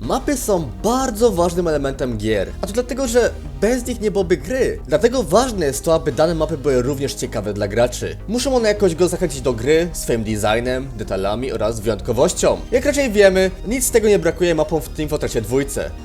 Mapy są bardzo ważnym elementem gier, a to dlatego, że bez nich nie byłoby gry. Dlatego ważne jest to, aby dane mapy były również ciekawe dla graczy. Muszą one jakoś go zachęcić do gry swoim designem, detalami oraz wyjątkowością. Jak raczej wiemy, nic z tego nie brakuje mapom w Team Fortressie 2,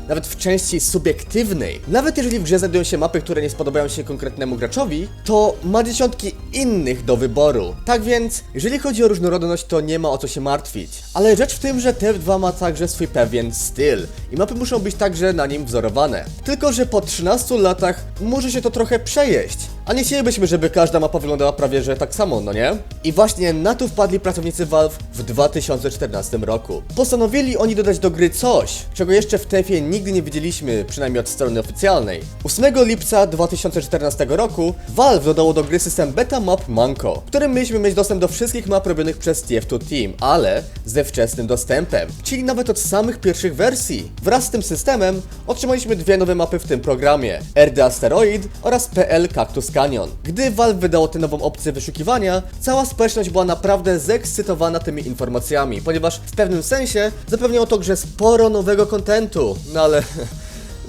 nawet w części subiektywnej. Nawet jeżeli w grze znajdują się mapy, które nie spodobają się konkretnemu graczowi, to ma dziesiątki innych do wyboru. Tak więc, jeżeli chodzi o różnorodność, to nie ma o co się martwić. Ale rzecz w tym, że TF2 ma także swój pewien styl i mapy muszą być także na nim wzorowane. Tylko, że po 13 latach może się to trochę przejeść. A nie chcielibyśmy, żeby każda mapa wyglądała prawie że tak samo, no nie? I właśnie na to wpadli pracownicy Valve w 2014 roku. Postanowili oni dodać do gry coś, czego jeszcze w TF-ie nigdy nie widzieliśmy, przynajmniej od strony oficjalnej. 8 lipca 2014 roku Valve dodało do gry system Beta Map Manco, w którym mieliśmy mieć dostęp do wszystkich map robionych przez TF2 Team, ale ze wczesnym dostępem, czyli nawet od samych pierwszych wersji. Wraz z tym systemem otrzymaliśmy dwie nowe mapy w tym programie, RD Asteroid oraz PL Cactus Canyon. Gdy Valve wydało tę nową opcję wyszukiwania, cała społeczność była naprawdę zekscytowana tymi informacjami, ponieważ w pewnym sensie zapewniało to grze sporo nowego kontentu, no ale...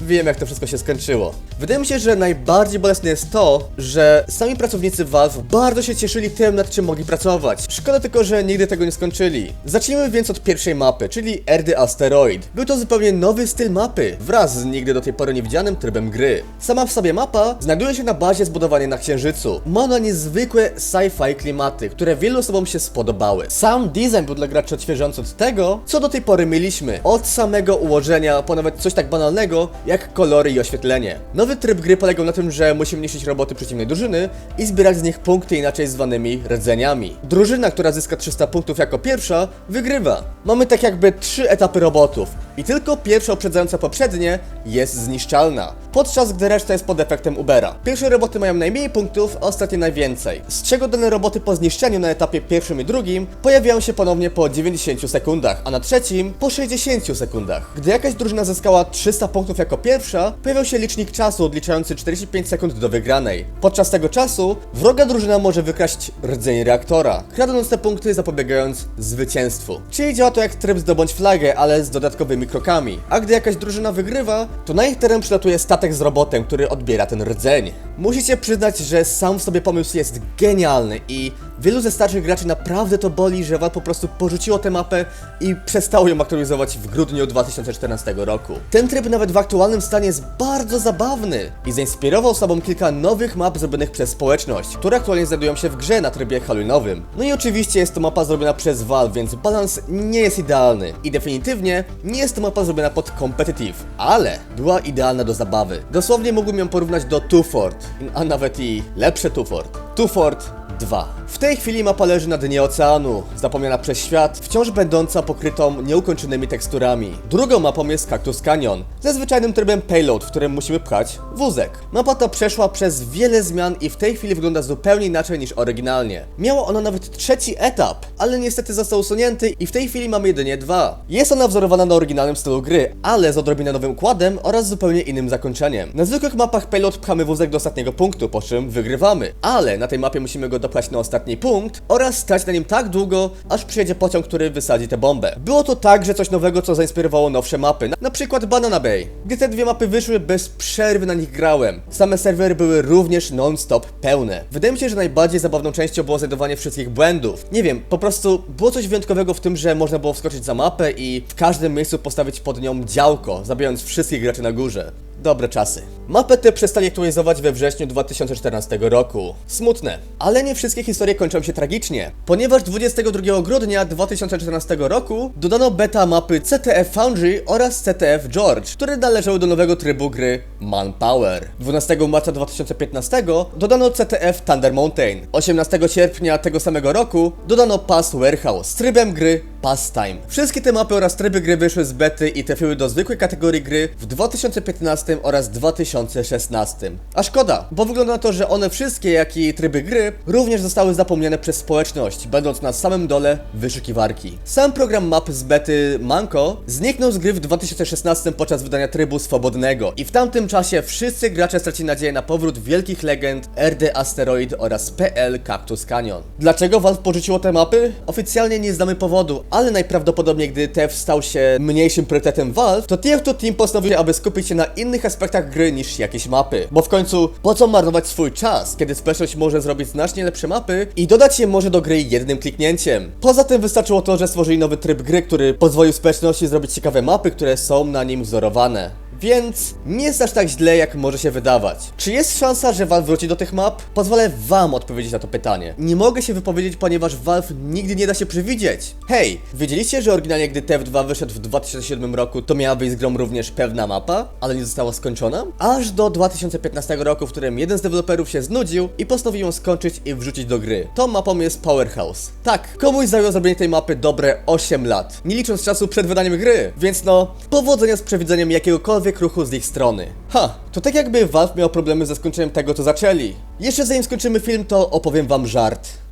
Wiem, jak to wszystko się skończyło. Wydaje mi się, że najbardziej bolesne jest to, że sami pracownicy Valve bardzo się cieszyli tym, nad czym mogli pracować. Szkoda tylko, że nigdy tego nie skończyli. Zacznijmy więc od pierwszej mapy, czyli RD Asteroid. Był to zupełnie nowy styl mapy, wraz z nigdy do tej pory niewidzianym trybem gry. Sama w sobie mapa znajduje się na bazie zbudowanej na Księżycu. Ma ona niezwykłe sci-fi klimaty, które wielu osobom się spodobały. Sam design był dla graczy odświeżający od tego, co do tej pory mieliśmy. Od samego ułożenia, po nawet coś tak banalnego, jak kolory i oświetlenie. Nowy tryb gry polegał na tym, że musimy niszczyć roboty przeciwnej drużyny i zbierać z nich punkty inaczej zwanymi rdzeniami. Drużyna, która zyska 300 punktów jako pierwsza, wygrywa. Mamy tak jakby trzy etapy robotów i tylko pierwsza uprzedzająca poprzednie jest zniszczalna, podczas gdy reszta jest pod efektem Ubera. Pierwsze roboty mają najmniej punktów, a ostatnie najwięcej, z czego dane roboty po zniszczeniu na etapie pierwszym i drugim pojawiają się ponownie po 90 sekundach, a na trzecim po 60 sekundach. Gdy jakaś drużyna zyskała 300 punktów jako pierwsza, pojawiał się licznik czasu odliczający 45 sekund do wygranej. Podczas tego czasu wroga drużyna może wykraść rdzeń reaktora, kradąc te punkty zapobiegając zwycięstwu. Czyli działa to jak tryb zdobądź flagę, ale z dodatkowymi krokami. A gdy jakaś drużyna wygrywa, to na ich teren przylatuje statek z robotem, który odbiera ten rdzeń. Musicie przyznać, że sam w sobie pomysł jest genialny i wielu ze starszych graczy naprawdę to boli, że Valve po prostu porzuciło tę mapę i przestało ją aktualizować w grudniu 2014 roku. Ten tryb nawet w aktualnym stanie jest bardzo zabawny i zainspirował sobą kilka nowych map zrobionych przez społeczność, które aktualnie znajdują się w grze na trybie Halloweenowym. No i oczywiście jest to mapa zrobiona przez Valve, więc balans nie jest idealny i definitywnie nie jest to mapa zrobiona pod competitive, ale była idealna do zabawy. Dosłownie mógłbym ją porównać do Two Fort, a nawet i lepsze Two Fort. Two Fort 2. W tej chwili mapa leży na dnie oceanu, zapomniana przez świat, wciąż będąca pokrytą nieukończonymi teksturami. Drugą mapą jest Cactus Canyon, ze zwyczajnym trybem payload, w którym musimy pchać wózek. Mapa ta przeszła przez wiele zmian i w tej chwili wygląda zupełnie inaczej niż oryginalnie. Miała ona nawet trzeci etap, ale niestety został usunięty i w tej chwili mamy jedynie dwa. Jest ona wzorowana na oryginalnym stylu gry, ale z odrobinę nowym układem oraz zupełnie innym zakończeniem. Na zwykłych mapach payload pchamy wózek do ostatniego punktu, po czym wygrywamy, ale na tej mapie musimy go dopchać na ostatni punkt oraz stać na nim tak długo, aż przyjedzie pociąg, który wysadzi tę bombę. Było to także coś nowego, co zainspirowało nowsze mapy, na, na przykład Banana Bay. Gdy te dwie mapy wyszły, bez przerwy na nich grałem. Same serwery były również non-stop pełne. Wydaje mi się, że najbardziej zabawną częścią było znajdowanie wszystkich błędów. Nie wiem, po prostu było coś wyjątkowego w tym, że można było wskoczyć za mapę i w każdym miejscu postawić pod nią działko, zabijając wszystkich graczy na górze. Dobre czasy. Mapę tę przestali aktualizować we wrześniu 2014 roku. Smutne. Ale nie wszystkie historie kończą się tragicznie, ponieważ 22 grudnia 2014 roku dodano beta mapy CTF Foundry oraz CTF George, które należały do nowego trybu gry Manpower. 12 marca 2015 dodano CTF Thunder Mountain. 18 sierpnia tego samego roku dodano Pass Warehouse z trybem gry Pastime. Wszystkie te mapy oraz tryby gry wyszły z bety i trafiły do zwykłej kategorii gry w 2015 oraz 2016. A szkoda, bo wygląda na to, że one wszystkie, jak i tryby gry, również zostały zapomniane przez społeczność, będąc na samym dole wyszukiwarki. Sam program map z bety Manko zniknął z gry w 2016 podczas wydania trybu swobodnego i w tamtym czasie wszyscy gracze stracili nadzieję na powrót wielkich legend RD Asteroid oraz PL Cactus Canyon. Dlaczego Valve porzuciło te mapy? Oficjalnie nie znamy powodu, ale najprawdopodobniej gdy TF stał się mniejszym priorytetem Valve, to TF2 Team postanowił, aby skupić się na innych aspektach gry niż jakieś mapy. Bo w końcu, po co marnować swój czas, kiedy społeczność może zrobić znacznie lepsze mapy i dodać je może do gry jednym kliknięciem. Poza tym wystarczyło to, że stworzyli nowy tryb gry, który pozwolił społeczności zrobić ciekawe mapy, które są na nim wzorowane. Więc nie jest aż tak źle, jak może się wydawać. Czy jest szansa, że Valve wróci do tych map? Pozwolę wam odpowiedzieć na to pytanie. Nie mogę się wypowiedzieć, ponieważ Valve nigdy nie da się przewidzieć. Hej, wiedzieliście, że oryginalnie gdy TF2 wyszedł w 2007 roku, to miała być z grą również pewna mapa, ale nie została skończona? Aż do 2015 roku, w którym jeden z deweloperów się znudził i postanowił ją skończyć i wrzucić do gry. Tą mapą jest Powerhouse. Tak, komuś zajęło zrobienie tej mapy dobre 8 lat, nie licząc czasu przed wydaniem gry, więc no, powodzenia z przewidzeniem jakiegokolwiek ruchu z ich strony. Ha, to tak jakby Valve miał problemy ze skończeniem tego, co zaczęli. Jeszcze zanim skończymy film, to opowiem wam żart.